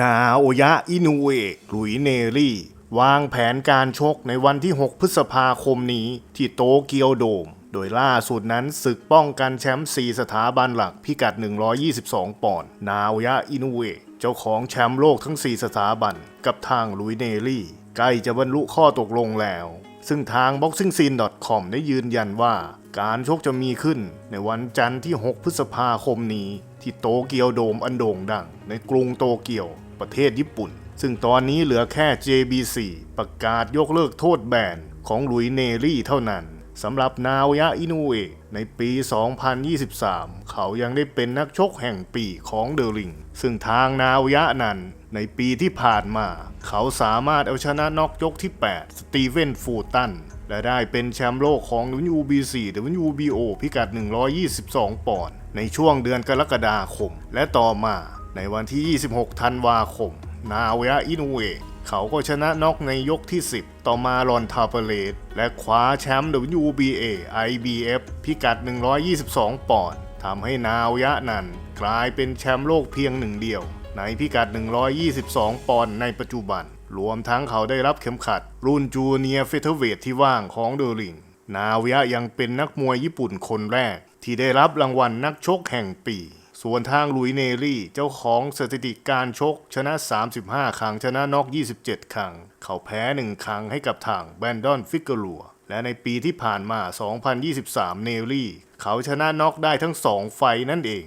นาโอยะอินูเอะหลุยเนรี่ วางแผนการชกในวันที่ 6 พฤษภาคมนี้ที่โตเกียวโดม โดยล่าสุดนั้นศึกป้องกันแชมป์4สถาบันหลักพิกัด 122 ปอนด์ นาโอยะอินูเอะเจ้าของแชมป์โลกทั้ง 4 สถาบัน กับทางลุยเนรี่ ใกล้จะบรรลุข้อตกลงแล้ว ซึ่งทาง boxingscene.com ได้ยืนยันว่าการชกจะมีขึ้นในวันจันทร์ที่ 6 พฤษภาคมนี้ ที่โตเกียวโดมอันโด่งดัง ในกรุงโตเกียว ประเทศญี่ปุ่น ซึ่งตอนนี้เหลือแค่ JBC ประกาศยกเลิกโทษแบนของหลุยเนรี่เท่านั้น สำหรับนาวยะอินูเอะในปี 2023 เขายังได้เป็นนักชกแห่งปีของเดอริง ซึ่งทางนาวยะนั้นในปีที่ผ่านมา เขาสามารถเอาชนะน็อกยกที่ 8 สตีเวนฟูตัน และได้เป็นแชมป์โลกของ WBC WBO พิกัด 122 ปอนด์ในช่วงเดือนกรกฎาคม และต่อมาในวันที่ 26 ธันวาคม นาวยะอินูเอะ เขาก็ชนะน็อกในยกที่ 10 ต่อมารอนทาเปเลตและคว้าแชมป์ WBA IBF พิกัด 122 ปอนด์ทำให้นาวยะนันกลายเป็นแชมป์โลกเพียงหนึ่งเดียว ในพิกัด 122 ปอนด์ในปัจจุบัน รวมทั้งเขาได้รับเข็มขัด รุ่นจูเนียเฟเธอร์เวทที่ว่างของเดอริง นาวยะยังเป็นนักมวยญี่ปุ่นคนแรก ที่ได้รับรางวัลนักชกแห่งปี ส่วนทางลุยเนรี่ เจ้าของสถิติการชก ชนะ 35 ครั้ง ชนะน็อก 27 ครั้ง เขาแพ้ 1 ครั้งให้กับทางแบนดอนฟิกเกอรัวและในปีที่ผ่านมา 2023 เนรี่ เขาชนะน็อกได้ทั้ง 2 ไฟนั่นเอง